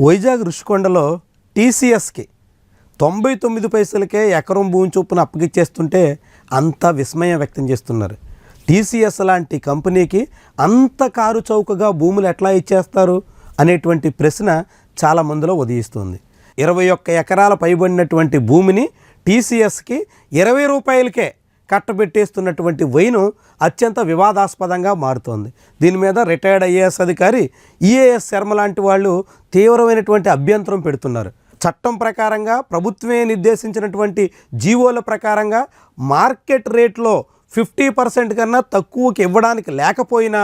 వైజాగ్ ఋషికొండలో టీసీఎస్కి తొంభై తొమ్మిది పైసలకే ఎకరం భూమి చొప్పున అప్పగిచ్చేస్తుంటే అంత విస్మయం వ్యక్తం చేస్తున్నారు. టీసీఎస్ లాంటి కంపెనీకి అంత కారు చౌకగా భూములు ఎట్లా ఇచ్చేస్తారు అనేటువంటి ప్రశ్న చాలామందిలో ఉదయిస్తుంది. ఇరవై ఒక్క ఎకరాల పైబడినటువంటి భూమిని టీసీఎస్కి ఇరవై రూపాయలకే కట్టబెట్టేస్తున్నటువంటి వైను అత్యంత వివాదాస్పదంగా మారుతోంది. దీని మీద రిటైర్డ్ ఐఏఎస్ అధికారి ఈఏఎస్ శర్మ లాంటి వాళ్ళు తీవ్రమైనటువంటి అభ్యంతరం పెడుతున్నారు. చట్టం ప్రకారంగా ప్రభుత్వమే నిర్దేశించినటువంటి జీవోల ప్రకారంగా మార్కెట్ రేట్లో ఫిఫ్టీ పర్సెంట్ కన్నా తక్కువకి ఇవ్వడానికి లేకపోయినా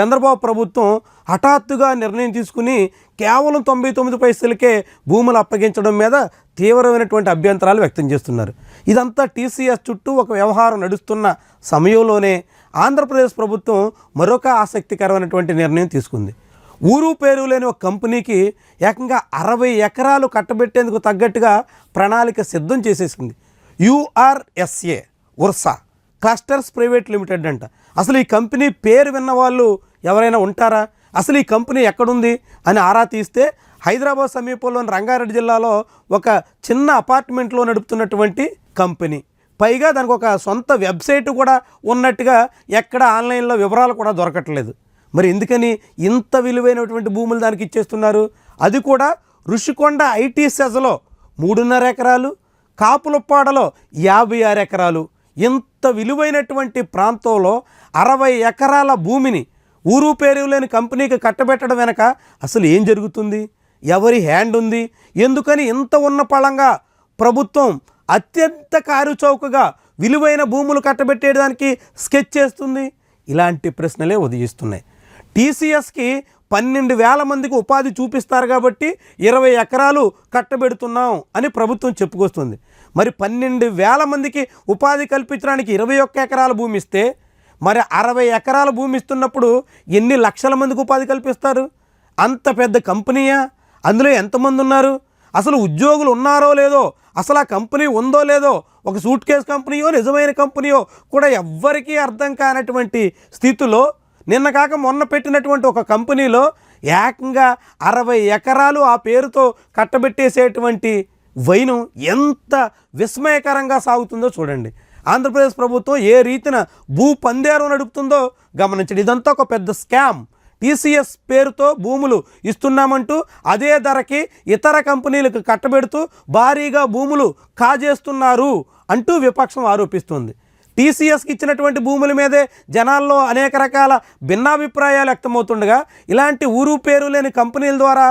చంద్రబాబు ప్రభుత్వం హఠాత్తుగా నిర్ణయం తీసుకుని కేవలం తొంభై తొమ్మిది పైసలకే భూములు అప్పగించడం మీద తీవ్రమైనటువంటి అభ్యంతరాలు వ్యక్తం చేస్తున్నారు. ఇదంతా టీసీఎస్ చుట్టూ ఒక వ్యవహారం నడుస్తున్న సమయంలోనే ఆంధ్రప్రదేశ్ ప్రభుత్వం మరొక ఆసక్తికరమైనటువంటి నిర్ణయం తీసుకుంది. ఊరు పేరు లేని ఒక కంపెనీకి ఏకంగా అరవై ఎకరాలు కట్టబెట్టేందుకు తగ్గట్టుగా ప్రణాళిక సిద్ధం చేసేసింది. URSA Ursa clusters private limited అంట. అసలు ఈ కంపెనీ పేరు విన్న వాళ్ళు ఎవరైనా ఉంటారా? అసలు ఈ కంపెనీ ఎక్కడుంది? అని ఆరా తీస్తే హైదరాబాద్ సమీపంలోని రంగారెడ్డి జిల్లాలో ఒక చిన్న అపార్ట్మెంట్లో నడుపుతున్నటువంటి కంపెనీ. పైగా దానికి ఒక సొంత వెబ్సైట్ కూడా ఉన్నట్టుగా ఎక్కడ ఆన్లైన్లో వివరాలు కూడా దొరకట్లేదు. మరి ఎందుకని ఇంత విలువైనటువంటి భూములు దానికి ఇచ్చేస్తున్నారు? అది కూడా ఋషికొండ ఐటీ సెజలో మూడున్నర ఎకరాలు కాపులప్పాడలో యాభై ఆరు ఎకరాలు. ఇంత విలువైనటువంటి ప్రాంతంలో అరవై ఎకరాల భూమిని ఊరు పేరు లేని కంపెనీకి కట్టబెట్టడం వెనక అసలు ఏం జరుగుతుంది? ఎవరి హ్యాండ్ ఉంది? ఎందుకని ఇంత ఉన్న పళంగా ప్రభుత్వం అత్యంత కారుచౌకగా విలువైన భూములు కట్టబెట్టేయడానికి స్కెచ్ చేస్తుంది? ఇలాంటి ప్రశ్నలే ఉదయిస్తున్నాయి. టీసీఎస్కి పన్నెండు వేల మందికి ఉపాధి చూపిస్తారు కాబట్టి ఇరవై ఎకరాలు కట్టబెడుతున్నాం అని ప్రభుత్వం చెప్పుకొస్తుంది. మరి పన్నెండు వేల మందికి ఉపాధి కల్పించడానికి ఇరవై ఒక్క ఎకరాల భూమి ఇస్తే మరి అరవై ఎకరాల భూమి ఇస్తున్నప్పుడు ఎన్ని లక్షల మందికి ఉపాధి కల్పిస్తారు? అంత పెద్ద కంపెనీయా? అందులో ఎంతమంది ఉన్నారు? అసలు ఉద్యోగులు ఉన్నారో లేదో? అసలు ఆ కంపెనీ ఉందో లేదో? ఒక సూట్ కేస్ కంపెనీయో నిజమైన కంపెనీయో కూడా ఎవ్వరికీ అర్థం కానటువంటి స్థితిలో నిన్న కాక మొన్న పెట్టినటువంటి ఒక కంపెనీలో ఏకంగా అరవై ఎకరాలు ఆ పేరుతో కట్టబెట్టేసేటువంటి వైను ఎంత విస్మయకరంగా సాగుతుందో చూడండి. ఆంధ్రప్రదేశ్ ప్రభుత్వం ఏ రీతిన భూ పందేరం నడుపుతుందో గమనించండి. ఇదంతా ఒక పెద్ద స్కామ్. టీసీఎస్ పేరుతో భూములు ఇస్తున్నామంటూ అదే ధరకి ఇతర కంపెనీలకు కట్టబెడుతూ భారీగా భూములు కాజేస్తున్నారు అంటూ విపక్షం ఆరోపిస్తుంది. టీసీఎస్కి ఇచ్చినటువంటి భూముల మీదే జనాల్లో అనేక రకాల భిన్నాభిప్రాయాలు వ్యక్తమవుతుండగా ఇలాంటి ఊరు పేరు లేని కంపెనీల ద్వారా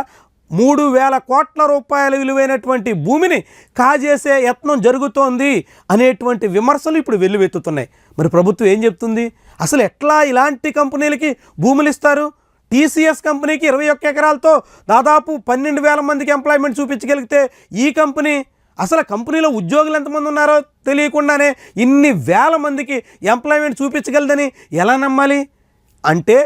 మూడు వేల కోట్ల రూపాయల విలువైనటువంటి భూమిని కాజేసే యత్నం జరుగుతోంది అనేటువంటి విమర్శలు ఇప్పుడు వెల్లువెత్తుతున్నాయి. మరి ప్రభుత్వం ఏం చెప్తుంది? అసలు ఎట్లా ఇలాంటి కంపెనీలకి భూములు ఇస్తారు? టీసీఎస్ కంపెనీకి ఇరవై ఒక్క ఎకరాలతో దాదాపు పన్నెండు వేల మందికి ఎంప్లాయ్మెంట్ చూపించగలిగితే ఈ కంపెనీ అసలు కంపెనీలో ఉద్యోగులు ఎంతమంది ఉన్నారో తెలియకుండానే ఇన్ని వేల మందికి ఎంప్లాయ్మెంట్ చూపించగలదని ఎలా నమ్మాలి? అంటే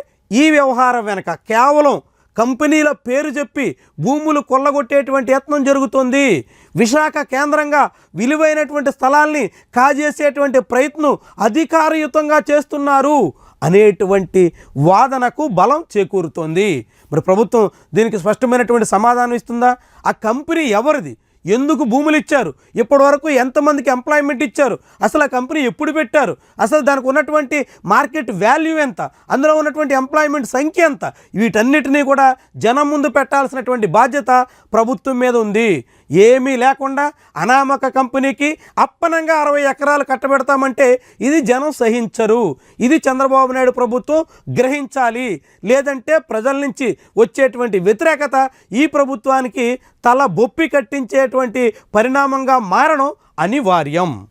ఈ వ్యవహారం వెనక కేవలం కంపెనీల పేరు చెప్పి భూములు కొల్లగొట్టేటువంటి యత్నం జరుగుతుంది. విశాఖ కేంద్రంగా విలువైనటువంటి స్థలాల్ని కాజేసేటువంటి ప్రయత్నం అధికారయుతంగా చేస్తున్నారు అనేటువంటి వాదనకు బలం చేకూరుతోంది. మరి ప్రభుత్వం దీనికి స్పష్టమైనటువంటి సమాధానం ఇస్తుందా? ఆ కంపెనీ ఎవరిది? ఎందుకు భూములు ఇచ్చారు ఇప్పటి వరకు ఎంతమందికి ఎంప్లాయ్మెంట్ ఇచ్చారు? అసలు ఆ కంపెనీ ఎప్పుడు పెట్టారు? అసలు దానికి ఉన్నటువంటి మార్కెట్ వాల్యూ ఎంత? అందులో ఉన్నటువంటి ఎంప్లాయ్మెంట్ సంఖ్య ఎంత? వీటన్నిటినీ కూడా జనం ముందు పెట్టాల్సినటువంటి బాధ్యత ప్రభుత్వం మీద ఉంది. ఏమీ లేకుండా అనామక కంపెనీకి అప్పనంగా అరవై ఎకరాలు కట్టబెడతామంటే ఇది జనం సహించరు. ఇది చంద్రబాబు నాయుడు ప్రభుత్వం గ్రహించాలి. లేదంటే ప్రజల నుంచి వచ్చేటువంటి వ్యతిరేకత ఈ ప్రభుత్వానికి తల బొప్పి కట్టించేటువంటి పరిణామంగా మారడం అనివార్యం.